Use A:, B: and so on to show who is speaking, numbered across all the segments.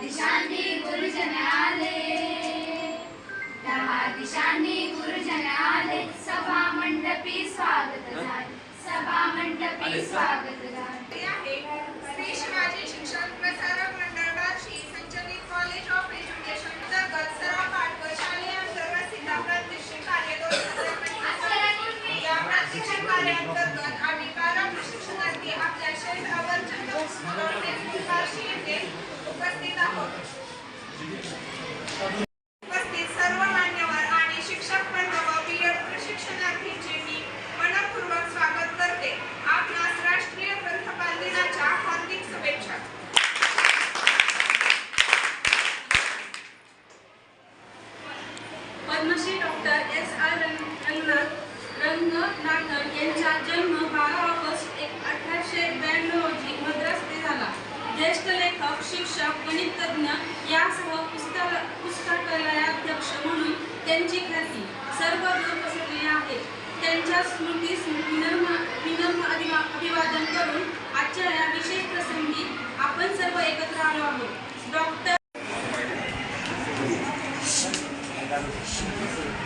A: दिशांनी गुरुजन आले. दहा दिशांनी गुरुजन आले. सभा मंडपी स्वागत झाले. सभा मंडपी स्वागत झाले
B: ते आहे श्री शिवाजी शिक्षण प्रसारक मंडळ बार्शी संचलित कॉलेज ऑफ एज्युकेशन अंतर्गत सर्व पाठक शालेय अंतर्गत सीता प्रात्यक्षिक कार्य दोन हजार पंचवीस. या प्रात्यक्षिक कार्याअंतर्गत आम्ही बारा प्रशिक्षणार्थी आपल्या शहरावर चंद्रपूर बार्शी येथे उपस्थित आहोत उपस्थित सर्व मान्यवर आणि शिक्षक वर्ग व बीएड प्रशिक्षणार्थींचे मी मनपूर्वक स्वागत करते आपणास राष्ट्रीय ग्रंथपाल दिनाच्या हार्दिक शुभेच्छा
C: Padmashri doctor S R Ranganath Ranganathan यांचा जन्म बारा ऑगस्ट एक अठराशे ब्याण्णव रोजी मद्रास येथे झाला. ज्येष्ठ लेखक शिक्षक गणितज्ञ यासह पुस्तक पुस्तकालयाध्यक्ष म्हणून त्यांची ख्याती सर्वदूर पसरलेली आहे. त्यांच्या स्मृतीस विनम्र विनम्र अभिवा- अभिवादन करून आजच्या या विशेष प्रसंगी आपण सर्व एकत्र आलो आहोत. Doctor あの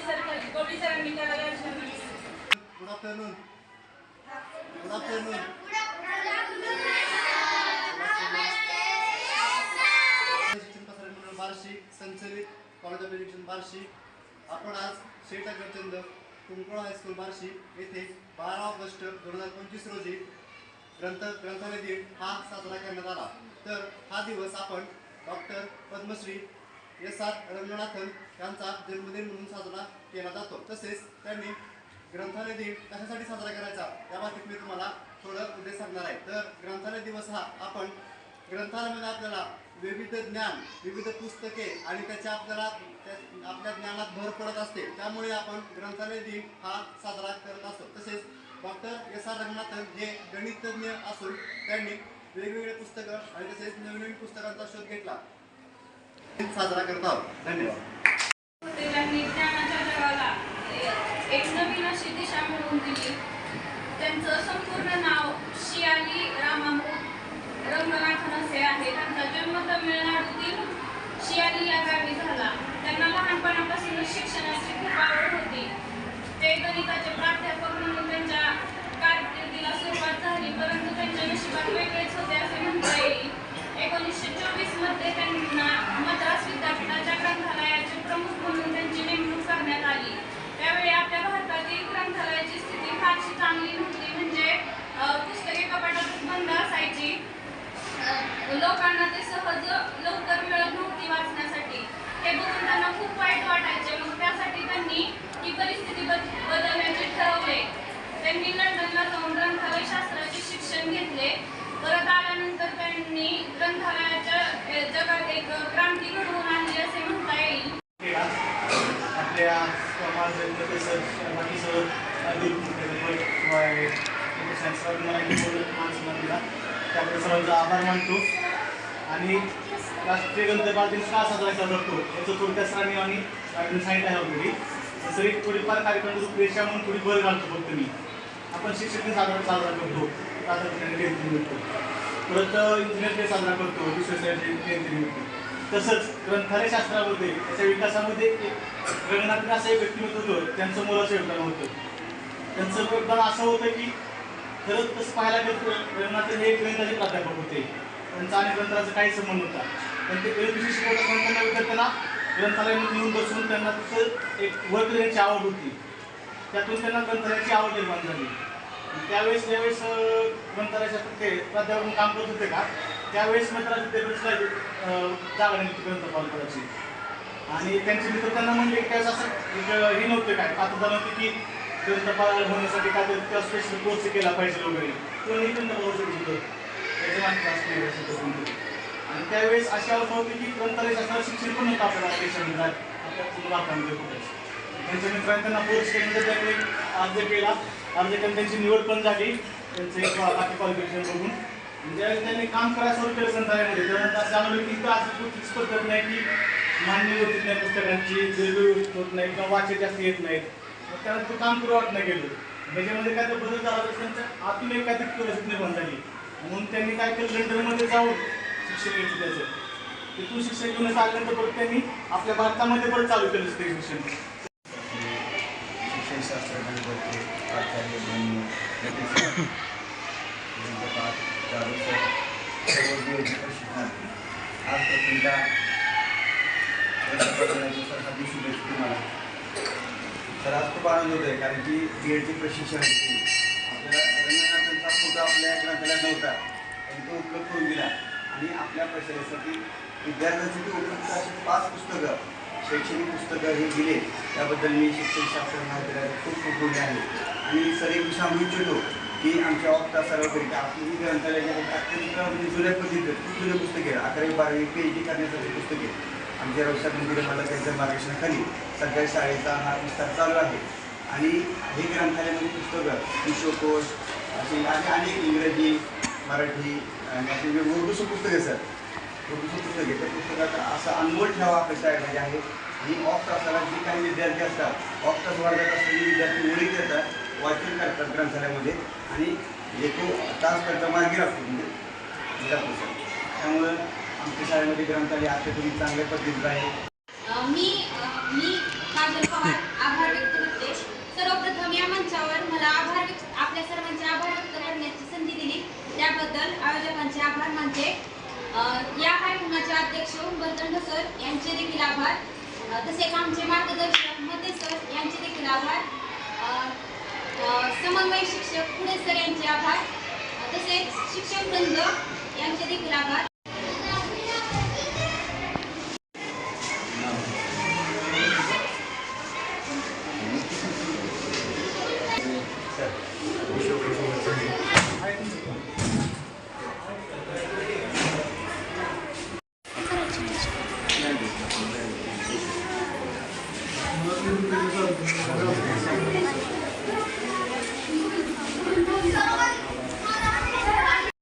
D: Good afternoon. Good afternoon. Barshi संचलित कॉलेज ऑफ एज्युकेशन बार्शी आपण आज शेठ अग्रचंद कुंकळ हायस्कूल बार्शी येथे बारा ऑगस्ट दोन हजार पंचवीस रोजी ग्रंथ ग्रंथालय दिन हा साजरा करण्यात आला तर हा दिवस आपण doctor Padmashri S R Ranganathan यांचा जन्मदिन म्हणून साजरा केला जातो. तसेच त्यांनी ग्रंथालय दिन कशासाठी साजरा करायचा? या बाबतीत मी तुम्हाला थोडं उद्देश सांगणार आहे. तर ग्रंथालय दिवस हा आपण ग्रंथालयामध्ये आपल्याला विविध ज्ञान विविध पुस्तके आणि त्याच्या आपल्याला त्या- आपल्या ज्ञानात भर पडत असते. त्यामुळे आपण ग्रंथालय दिन हा साजरा करत असतो. तसेच डॉक्टर एस आर रंगनाथन हे गणितज्ञ असून त्यांनी वेगवेगळे पुस्तकं आणि तसेच नवीन नवीन पुस्तकांचा शोध घेतला. साजरा करत आहोत. धन्यवाद.
C: त्यांनी जगाला एक नवीन अशी दिशा मिळवून दिली. त्यांचं संपूर्ण नाव शियाली रामामृत रंगनाथन असे आहे. त्यांचा जन्म तमिळनाडूतील शियाली या गावी झाला. त्यांना लहानपणापासूनच शिक्षणाची खूप आवड होती. ते गणिताचे प्राध्यापक म्हणून त्यांच्या कारकिर्दीला सुरुवात झाली परंतु त्यांच्या नशिबात वेगळेच होते असे म्हणता येईल. एकोणीसशे चोवीसमध्ये त्यांना मद्रास विद्यापीठाच्या ग्रंथालयाचे प्रमुख म्हणून त्यांची नेमणूक करण्यात आली. त्यावेळी आपल्या भारतातील ग्रंथालयाची स्थिती फारशी चांगली नव्हती. म्हणजे पुस्तके कपाटातच बंद असायची. लोकांना ते सहज लवकर मिळत नव्हती वाचण्यासाठी हे बघून त्यांना खूप वाईट वाटायचे मग त्यासाठी त्यांनी ही परिस्थिती बद- बदलण्याचे ठरवले त्यांनी लंडनला जाऊन ग्रंथालय शास्त्राचे शिक्षण घेतले परत आल्यानंतर त्यांनी ग्रंथालयाच्या अ, जगात एक क्रांती घडवून आणली असे म्हणता येईल
E: केला आपल्या समाज प्रोफेसर बाकी सर्व माणसं दिला त्याबद्दल सर्वांचा आभार मानतो आणि राष्ट्रीय ग्रंथपाल दिन का साजरा केला जातो याचं थोडक्यात सरांनी आणि मॅडमने सांगितलं आहे ऑलरेडी तसं एक थोडीफार कार्यक्रम रूपरेषा म्हणून थोडी भर घालतो फक्त मी आपण शिक्षक दिन साजरा साजरा करतो साजरा परत इंजिनियर डे साजरा करतो विश्वेश्वर जयंतीनिमित्त तसंच ग्रंथालय शास्त्रामध्ये त्याच्या विकासामध्ये एक रंगनाथन असं एक व्यक्तिमत्व होतं. त्यांचं मुलाचं योगदान होतं. त्यांचं योगदान असं होतं की खरंच तसं पाहायला गेलं तर हे गणिताचे प्राध्यापक होते. त्यांचा आणि ग्रंथाचा काही संबंध होता पण ते गणित विषय शिकवत असताना त्यांना विद्यार्थ्यांना ग्रंथालयामध्ये येऊन बसून त्यांना तसं एक वर्ग देण्याची आवड होती. त्यातून त्यांना ग्रंथालयाची आवड निर्माण झाली. त्यावेळेस ज्यावेळेस ग्रंथालयाच्या ते प्राध्यापक म्हणून काम करत होते का त्यावेळेस मित्राची विद्यापीठला अं, जागा निघते ग्रंथपाल पदाची आणि त्यांचे मित्र त्यांना म्हणले की त्याचं असं एक हे नव्हतं काय. पात्रता नव्हती की ग्रंथपाल होण्यासाठी काय त्या स्पेशल कोर्स केला पाहिजे वगैरे. कोणी ग्रंथपाल होऊ शकत होतं. त्याच्यामागे जास्त हे असं तसं आणि त्यावेळेस अशी अवस्था होती की ग्रंथालय शास्त्रात शिक्षण पण नव्हतं आपल्याला अपेक्षा देशामध्ये आपल्या पूर्ण भारतामध्ये कुठेच त्यांच्या मित्रांनी त्यांना कोर्स केल्यानंतर त्यांनी अर्ज केला. अर्ज करून त्यांची निवड पण झाली. त्यांचं एक बाकी क्वालिफिकेशन बघून. ज्यावेळेस त्यांनी काम करायला सुरू केलं ग्रंथालयामध्ये. त्यानंतर असं जाणवलं की इथं असं कुठलीच पद्धत नाही की मान्य होत नाही पुस्तकांची दीर्घ होत नाही किंवा वाचन जास्त येत नाहीत. मग त्यानंतर ते काम करू वाटणं गेलं. त्याच्यामध्ये काय तर बदल झाला तर त्यांच्या आतून एक काहीतरी परिस्थिती निर्माण झाली. म्हणून त्यांनी काय केलं? लंडनमध्ये जाऊन शिक्षण घेतलं त्याचं. तिथून शिक्षण घेऊन आल्यानंतर परत त्यांनी आपल्या भारतामध्ये परत चालू केलं ते शिक्षण.
F: शिक्षणशास्त्रामध्ये बघते प्राचार्य बनणे आज तर तुमच्या हा दिवशी तुम्हाला तर आज खूप आनंद होत आहे कारण की बी एडची प्रशिक्षण आपल्याला रंगनाथांचा फोटो आपल्या ग्रंथालयात नव्हता आणि तो उपलब्ध करून दिला आणि आपल्या परिसरासाठी विद्यार्थ्यांसाठी उपलब्ध अशी पाच पुस्तकं शैक्षणिक पुस्तकं हे दिले. त्याबद्दल मी शिक्षणशास्त्र महाविद्यालयात खूप खूप बोलले आहे. आणि सर एक सांगू इच्छितो की आमच्या वक्ता तासाला आपली ग्रंथालयाच्या अत्यंत म्हणजे जुन्या पद्धतीत खूप जुने पुस्तके अकरावी बारावी पी एच डी करण्यासाठी पुस्तके. आमच्या रविशात मंदिर मला त्यांच्या मार्गदर्शनाखाली सध्या शाळेचा हा विस्तार चालू आहे. आणि हे ग्रंथालयामध्ये म्हणजे पुस्तकं विश्वकोश अशी आणि अनेक इंग्रजी मराठी आणि अशी वेगवेगळी उर्दूचं पुस्तक आहे सर. उर्दूचं पुस्तक आहे. त्या पुस्तकात असा अनमोल ठेवा आपल्या शाळेमध्ये म्हणजे आहे. आणि ऑफ तासाला जे काही विद्यार्थी असतात ऑफ तास वर्गात असलेले विद्यार्थी ओळीत येतात वाचन करतात ग्रंथालयामध्ये. आणि एक तास करता मार्गी लागतो म्हणजे जातो सर. त्यामुळं आमच्या शाळेमध्ये ग्रंथालय अत्यंत चांगल्या पद्धतीचं आहे.
A: मी मी काजल पवार आभार व्यक्त करते. सर्वप्रथम या मंचावर मला आभार व्यक्त आपल्या सर्वांचे आभार व्यक्त करण्याची संधी दिली. त्याबद्दल आयोजकांचे आभार मानते. अ, या कार्यक्रमाचे अध्यक्ष उंबरतंड सर यांचे देखील आभार. तसेच आमचे मार्गदर्शक मते सर यांचे देखील आभार. समन्वय शिक्षक पुणे सर यांचे आभार. तसेच शिक्षक वृंद यांचे देखील आभार.